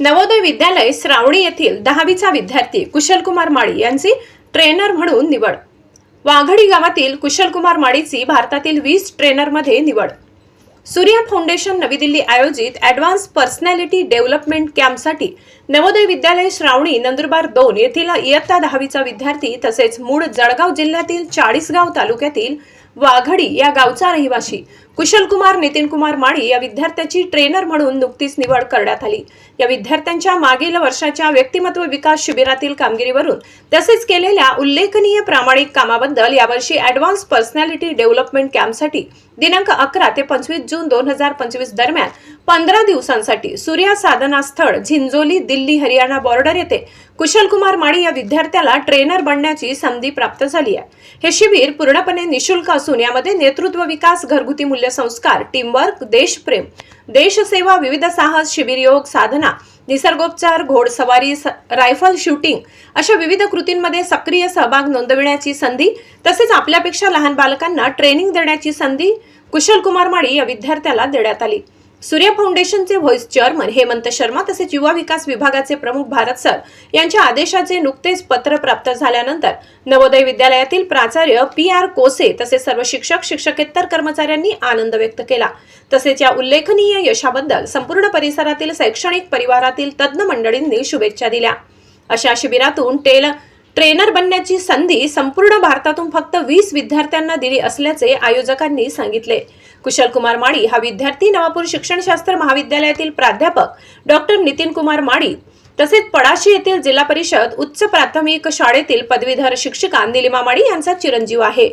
नवोदय विद्यालय श्रावणी येथील दहावीचा विद्यार्थी कुशलकुमार माळी यांची ट्रेनर म्हणून निवड. वाघडी गावातील कुशलकुमार माळीची भारतातील वीस ट्रेनरमध्ये निवड. सूर्या फाउंडेशन नवी दिल्ली आयोजित ॲडव्हान्स पर्सनॅलिटी डेव्हलपमेंट कॅम्पसाठी नवोदय विद्यालय श्रावणी नंदुरबार दोन येथील इयत्ता दहावीचा विद्यार्थी तसेच मूळ जळगाव जिल्ह्यातील चाळीसगाव तालुक्यातील वाघडी या गावचा रहिवासी कुशलकुमार नितीन कुमार माळी या विद्यार्थ्याची ट्रेनर म्हणून नुकतीच निवड करण्यात आली. या विद्यार्थ्यांच्या मागील वर्षाच्या व्यक्तिमत्व विकास शिबिरातील कामगिरीवरून तसेच केलेल्या उल्लेखनीय प्रामाणिक कामाबद्दल यावर्षी ॲडव्हान्स पर्सनॅलिटी डेव्हलपमेंट कॅम्पसाठी दिनांक अकरा ते पंचवीस जून दोन हजार पंचवीस दरम्यान पंधरा दिवसांसाठी सूर्या साधना स्थळ झिंजोली दिल्ली हरियाणा बॉर्डर येथे कुशलकुमार माळी या विद्यार्थ्याला ट्रेनर बनण्याची संधी प्राप्त झाली आहे. हे शिबिर पूर्णपणे निशुल्क असून यामध्ये नेतृत्व विकास घरगुती मूल्य संस्कार टीमवर्क देशप्रेम देशसेवा विविध साहस शिबिर योग साधना निसर्गोपचार घोडसवारी रायफल शूटिंग अशा विविध कृतींमध्ये सक्रिय सहभाग नोंदविण्याची संधी तसेच आपल्यापेक्षा लहान बालकांना ट्रेनिंग देण्याची संधी कुशलकुमार माळी या विद्यार्थ्याला देण्यात आली. सूर्य फाउंडेशनचे व्हॉइस चेअरमन हेमंत शर्मा तसेच युवा विकास विभागाचे प्रमुख भारत सर यांच्या आदेशाचे नुकतेच पत्र प्राप्त झाल्यानंतर नवोदय विद्यालयातील प्राचार्य पी आर कोसे तसेच सर्व शिक्षक शिक्षकेतर कर्मचाऱ्यांनी आनंद व्यक्त केला. तसेच या उल्लेखनीय यशाबद्दल संपूर्ण परिसरातील शैक्षणिक परिवारातील तज्ज्ञ मंडळींनी शुभेच्छा दिल्या. अशा शिबिरातून टेल ट्रेनर बनण्याची संधी संपूर्ण भारतातून फक्त वीस विद्यार्थ्यांना दिली असल्याचे आयोजकांनी सांगितले. कुशलकुमार माळी हा विद्यार्थी नवापूर शिक्षणशास्त्र महाविद्यालयातील प्राध्यापक डॉक्टर नितीन कुमार माळी. तसेच पडाशी येथील जिल्हा परिषद उच्च प्राथमिक शाळेतील पदवीधर शिक्षिका निलिमा माळी यांचा चिरंजीव आहे.